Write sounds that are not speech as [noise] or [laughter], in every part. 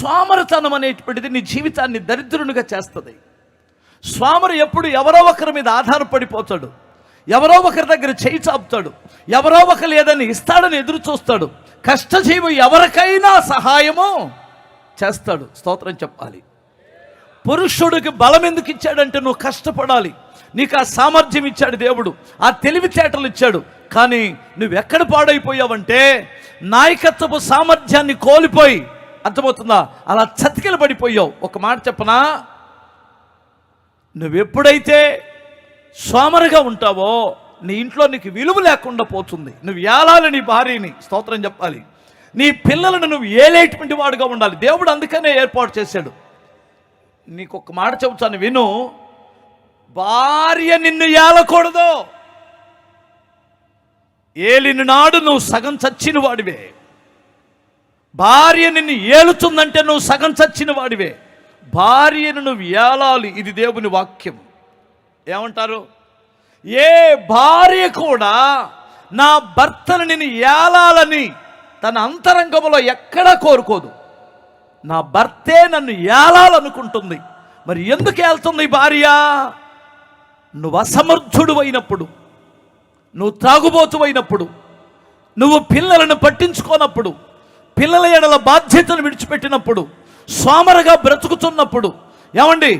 స్వామరతనం అనేటువంటిది నీ జీవితాన్ని దరిద్రునిగా చేస్తుంది. స్వామరు ఎప్పుడు ఎవరో ఒకరి మీద ఆధారపడిపోతాడు. ఎవరో ఒకరి దగ్గర చేయి చాపుతాడు. ఎవరో ఒకరు ఏదని ఇస్తాడని ఎదురు చూస్తాడు. కష్టజీవి ఎవరికైనా సహాయము చేస్తాడు. స్తోత్రం చెప్పాలి. పురుషుడికి బలం ఎందుకు ఇచ్చాడంటే నువ్వు కష్టపడాలి. నీకు ఆ సామర్థ్యం ఇచ్చాడు దేవుడు. ఆ తెలివితేటలు ఇచ్చాడు. కానీ నువ్వెక్కడ పాడైపోయావంటే నాయకత్వపు సామర్థ్యాన్ని కోల్పోయి అర్థమవుతుందా? అలా చతికిల పడిపోయావు. ఒక మాట చెప్పనా? నువ్వెప్పుడైతే సోమరుగా ఉంటావో నీ ఇంట్లో నీకు విలువ లేకుండా పోతుంది. నువ్వు ఏలాలి నీ భార్యని? స్తోత్రం చెప్పాలి. నీ పిల్లలను నువ్వు ఏలేటువంటి వాడుగా ఉండాలి. దేవుడు అందుకనే ఏర్పాటు చేశాడు. నీకు ఒక మాట చెబుతాను విను. భార్య నిన్ను ఏలకూడదు. ఏలిన నాడు నువ్వు సగం చచ్చిన వాడివే భార్య నిన్ను ఏలుతుందంటే నువ్వు సగం చచ్చిన వాడివే. భార్యను నువ్వు ఏలాలి ఇది దేవుని వాక్యం. ఏమంటారు? ఏ భార్య కూడా నా భర్తను నేను ఏలాలని తన అంతరంగంలో ఎక్కడా కోరుకోదు. నా భర్తే నన్ను ఏలాలనుకుంటుంది. మరి ఎందుకు ఏళ్తుంది భార్య? నువ్వు అసమర్థుడు అయినప్పుడు నువ్వు త్రాగుబోతు అయినప్పుడు నువ్వు పిల్లలను పట్టించుకోనప్పుడు పిల్లల ఎడల బాధ్యతను విడిచిపెట్టినప్పుడు సోమరగా బ్రతుకుతున్నప్పుడు ఏమండి?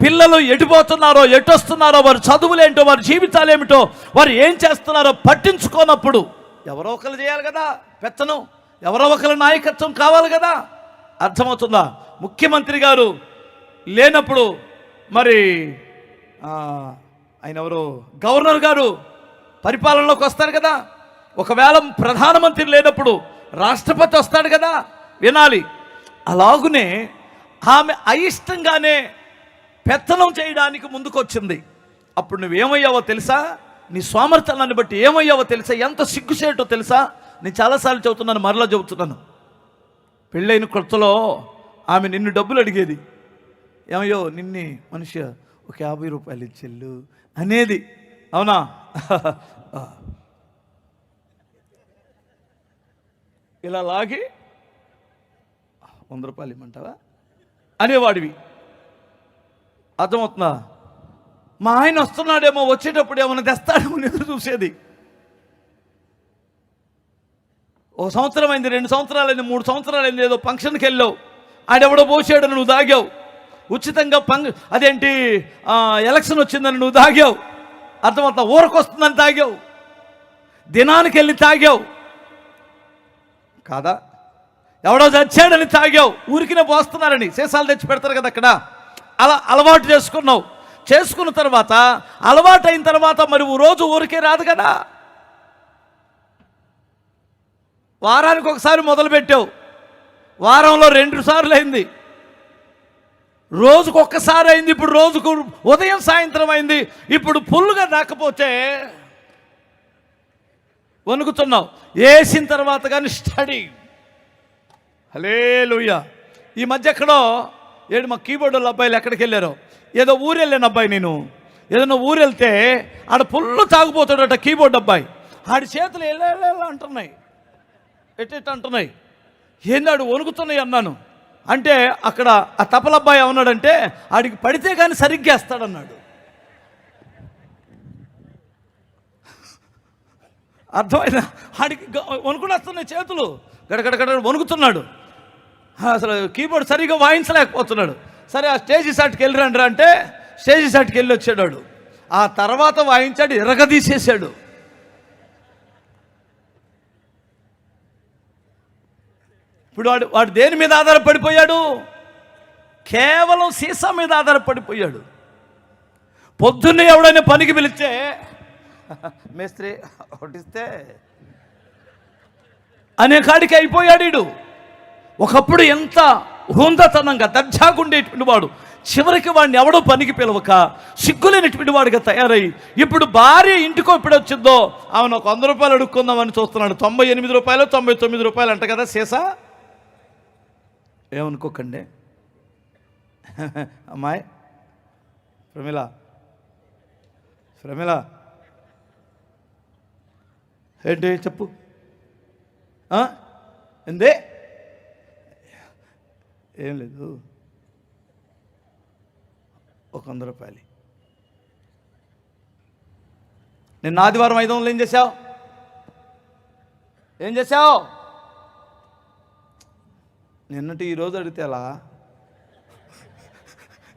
పిల్లలు ఎడిపోతున్నారో ఎటొస్తున్నారో వారి చదువులేంటో వారి జీవితాలు ఏమిటో వారు ఏం చేస్తున్నారో పట్టించుకోనప్పుడు ఎవరో ఒకరు చేయాలి కదా పెత్తనం. ఎవరో ఒకరి నాయకత్వం కావాలి కదా. అర్థమవుతుందా? ముఖ్యమంత్రి గారు లేనప్పుడు మరి ఆయన ఎవరు? గవర్నర్ గారు పరిపాలనలోకి వస్తారు కదా. ఒకవేళ ప్రధానమంత్రి లేనప్పుడు రాష్ట్రపతి వస్తాడు కదా వినాలి. అలాగునే ఆమె అయిష్టంగానే పెత్తనం చేయడానికి ముందుకొచ్చింది. అప్పుడు నువ్వేమయ్యావో తెలుసా? నీ సోమర్థనాన్ని బట్టి ఏమయ్యావో తెలుసా? ఎంత సిగ్గుసేటో తెలుసా? నేను చాలాసార్లు చెబుతున్నాను మరలా చెబుతున్నాను. పెళ్ళైన కొత్తలో ఆమె నిన్ను డబ్బులు అడిగేది. ఏమయ్యో నిన్ని మనిషి ఒక యాభై రూపాయలు చెల్లు అనేది. అవునా? [laughs] ఇలా లాగి వంద రూపాయలు ఇమ్మంటావా? అనేవాడివి. అర్థమవుతుందా? మా ఆయన వస్తున్నాడేమో వచ్చేటప్పుడు ఏమైనా తెస్తాడేమో ఎదురు చూసేది. ఓ సంవత్సరం అయింది రెండు సంవత్సరాలు అయింది మూడు సంవత్సరాలు అయింది ఏదో ఫంక్షన్కి వెళ్ళావు. ఆడెవడో పోసాడు నువ్వు దాగావు. ఉచితంగా పంగ్ అదేంటి ఎలక్షన్ వచ్చిందని నువ్వు దాగావు. అర్థమవుతా ఊరకొస్తుందని తాగావు దినానికి వెళ్ళి తాగావు. కాదా? ఎవడో చచ్చాడని తాగావు ఊరికినే పోస్తున్నారని సీసాలు తెచ్చి పెడతారు కదా అక్కడ. అలా అలవాటు చేసుకున్నావు. చేసుకున్న తర్వాత అలవాటు అయిన తర్వాత మరి రోజు ఊరికే రాదు కదా. వారానికి ఒకసారి మొదలుపెట్టావు వారంలో రెండు సార్లు అయింది. రోజుకు ఒక్కసారి అయింది. ఇప్పుడు రోజుకు ఉదయం సాయంత్రం అయింది. ఇప్పుడు ఫుల్గా రాకపోతే వణుకుతున్నావు. వేసిన తర్వాత కానీ స్టడీ. హలే ఈ మధ్య ఎక్కడో ఏడు మా కీబోర్డ్ వాళ్ళ అబ్బాయిలు ఎక్కడికి వెళ్ళారో. ఏదో ఊరు వెళ్ళాను అబ్బాయి నేను. ఏదైనా ఊరు వెళ్తే ఆడ ఫుల్ తాగుపోతాడట కీబోర్డ్ అబ్బాయి. ఆడి చేతులు ఎలా ఎలా ఎలా అంటున్నాయి. ఎట్టెట్ అంటున్నాయి. ఏందాడు వణుకుతున్నాయి అన్నాను. అంటే అక్కడ ఆ తపలబ్బాయి ఏమన్నాడంటే ఆడికి పడితే కానీ సరిగ్గా వేస్తాడన్నాడు. అర్థమైందా? ఆడికి వణుకునేస్తున్నాయి చేతులు. గడగడ గడ వణుకుతున్నాడు. అసలు కీబోర్డ్ సరిగ్గా వాయించలేకపోతున్నాడు. సరే ఆ స్టేజ్ సాట్కి వెళ్ళిరండి అంటే స్టేజ్ సాట్కి వెళ్ళి వచ్చాడు ఆ తర్వాత వాయించాడు ఎరగదీసేసాడు. ఇప్పుడు వాడు వాడు దేని మీద ఆధారపడిపోయాడు? కేవలం సీసా మీద ఆధారపడిపోయాడు. పొద్దున్నే ఎవడైనా పనికి పిలిస్తే మేస్త్రి ఒకటిస్తే అనే కాడికి అయిపోయాడు ఒకప్పుడు ఎంత హుందతనంగా దర్జాగుండేటువంటి వాడు. చివరికి వాడిని ఎవడో పనికి పిలవక సిగ్గులేనటువంటి వాడిగా తయారై ఇప్పుడు భార్య ఇంటికో ఇప్పుడు వచ్చిందో ఆమెను ఒక వంద రూపాయలు అడుక్కుందామని చూస్తున్నాడు. తొంభై ఎనిమిది రూపాయలు తొంభై తొమ్మిది రూపాయలు అంట కదా సీసా? ఏమనుకోకండి. [laughs] అమ్మాయి ప్రమిళ ప్రమిళ. ఏంటి చెప్పు? ఎందే ఏంది? ఏం లేదు. ఒక వంద రూపాయలు. నిన్న ఆదివారం ఐదు వందలు ఏం చేశావు? ఏం చేశావు? నిన్నటి ఈరోజు అడిగితే ఎలా?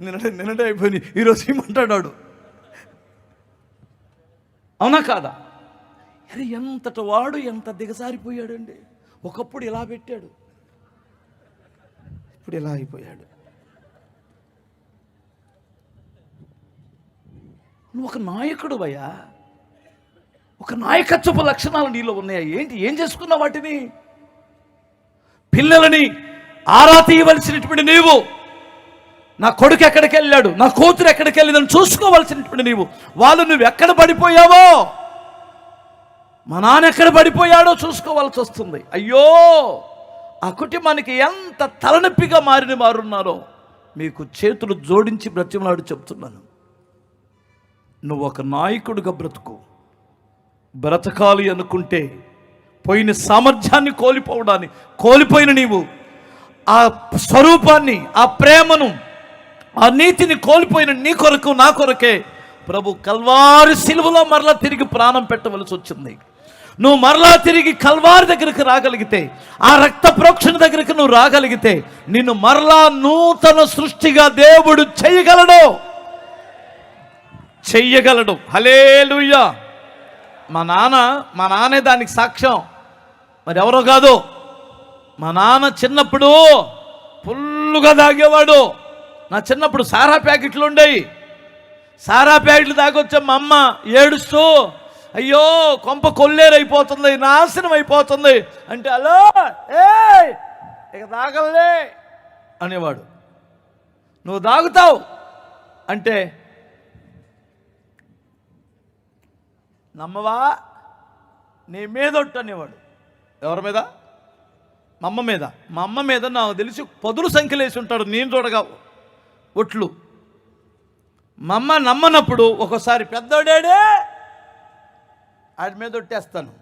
నిన్నటి నిన్నటి అయిపోయింది. ఈరోజు ఏమంటాడు అవునా కాదా? అరే ఎంతటి వాడు ఎంత దిగజారిపోయాడండి. ఒకప్పుడు ఇలా పెట్టాడు. ఇప్పుడు ఇలా అయిపోయాడు. నువ్వు ఒక నాయకుడు అయ్యా ఒక నాయకత్వపు లక్షణాలు నీలో ఉన్నాయా? ఏంటి? ఏం చేసుకున్నావు వాటిని? పిల్లలని ఆరా తీయవలసినటువంటి నీవు. నా కొడుకు ఎక్కడికి వెళ్ళాడు నా కూతురు ఎక్కడికి వెళ్ళిందని చూసుకోవలసినటువంటి నీవు. వాళ్ళు నువ్వు ఎక్కడ పడిపోయావో మా నాన్న ఎక్కడ పడిపోయాడో చూసుకోవాల్సి వస్తుంది. అయ్యో! ఆ కుటుంబానికి ఎంత తలనొప్పిగా మారిన మారున్నారో మీకు చేతులు జోడించి బ్రతిమలాడు చెప్తున్నాను. నువ్వు ఒక నాయకుడిగా బ్రతుకు. బ్రతకాలి అనుకుంటే పోయిన సామర్థ్యాన్ని కోల్పోవడాన్ని కోల్పోయిన నీవు ఆ స్వరూపాన్ని ఆ ప్రేమను ఆ నీతిని కోల్పోయిన నీ కొరకు నా కొరకే ప్రభు కల్వారి సిలువలో మరలా తిరిగి ప్రాణం పెట్టవలసి వచ్చింది. నువ్వు మరలా తిరిగి కల్వారి దగ్గరికి రాగలిగితే ఆ రక్త ప్రోక్షణ దగ్గరికి నువ్వు రాగలిగితే నిన్ను మరలా నూతన సృష్టిగా దేవుడు చేయగలడు. చెయ్యగలడు. హలేలుయ్యా మా నాన్న మా నాన్నే దానికి సాక్ష్యం. మరి ఎవరో కాదు మా నాన్న చిన్నప్పుడు ఫుల్లుగా తాగేవాడు. నా చిన్నప్పుడు సారా ప్యాకెట్లు ఉండేవి సారా ప్యాకెట్లు తాగొచ్చా మా అమ్మ ఏడుస్తూ అయ్యో కొంప కొల్లేరైపోతుంది నాశనం అయిపోతుంది అంటే హలో ఏ ఇక తాగలే అనేవాడు. నువ్వు తాగుతావు? అంటే నమ్మవా నీ మీద ఒట్టు అనేవాడు. ఎవరి మీద? మా అమ్మ మీద. మా అమ్మ మీద నాకు తెలిసి పదులు సంఖ్యలు వేసి ఉంటాడు నేను చూడగా ఒట్లు. మా అమ్మ నమ్మనప్పుడు ఒకసారి పెద్దోడాడే ఆడి మీద ఒట్టేస్తాను.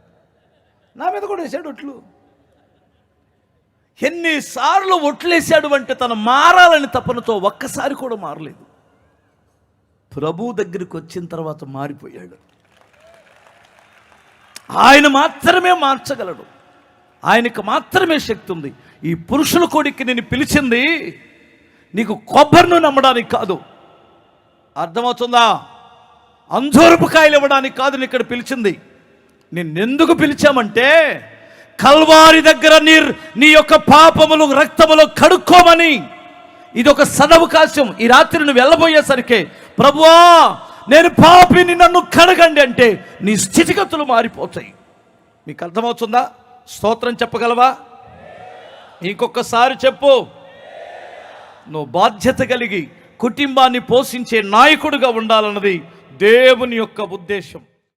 నా మీద కూడా వేసాడు ఒట్లు. ఎన్నిసార్లు ఒట్లేసాడు అంటే తను మారాలని తపనతో ఒక్కసారి కూడా మారలేదు. ప్రభు దగ్గరికి వచ్చిన తర్వాత మారిపోయాడు. ఆయన మాత్రమే మార్చగలడు. ఆయనకు మాత్రమే శక్తి ఉంది. ఈ పురుషుల కొడికి నేను పిలిచింది నీకు కొబ్బరిను నమ్మడానికి కాదు. అర్థమవుతుందా? అంజూరపు కాయలు ఇవ్వడానికి కాదు ఇక్కడ పిలిచింది. నిన్నెందుకు పిలిచామంటే కల్వారి దగ్గర నీ నీ యొక్క పాపములు రక్తములు కడుక్కోమని. ఇది ఒక సదవకాశం ఈ రాత్రి నువ్వు వెళ్ళబోయేసరికి ప్రభువా నేను పాపిని నన్ను కడగండి అంటే నీ స్థితిగతులు మారిపోతాయి. మీకు అర్థమవుతుందా? స్తోత్రం చెప్పగలవా? ఇంకొకసారి చెప్పు. నువ్వు బాధ్యత కలిగి కుటుంబాన్ని పోషించే నాయకుడిగా ఉండాలన్నది దేవుని యొక్క ఉద్దేశం.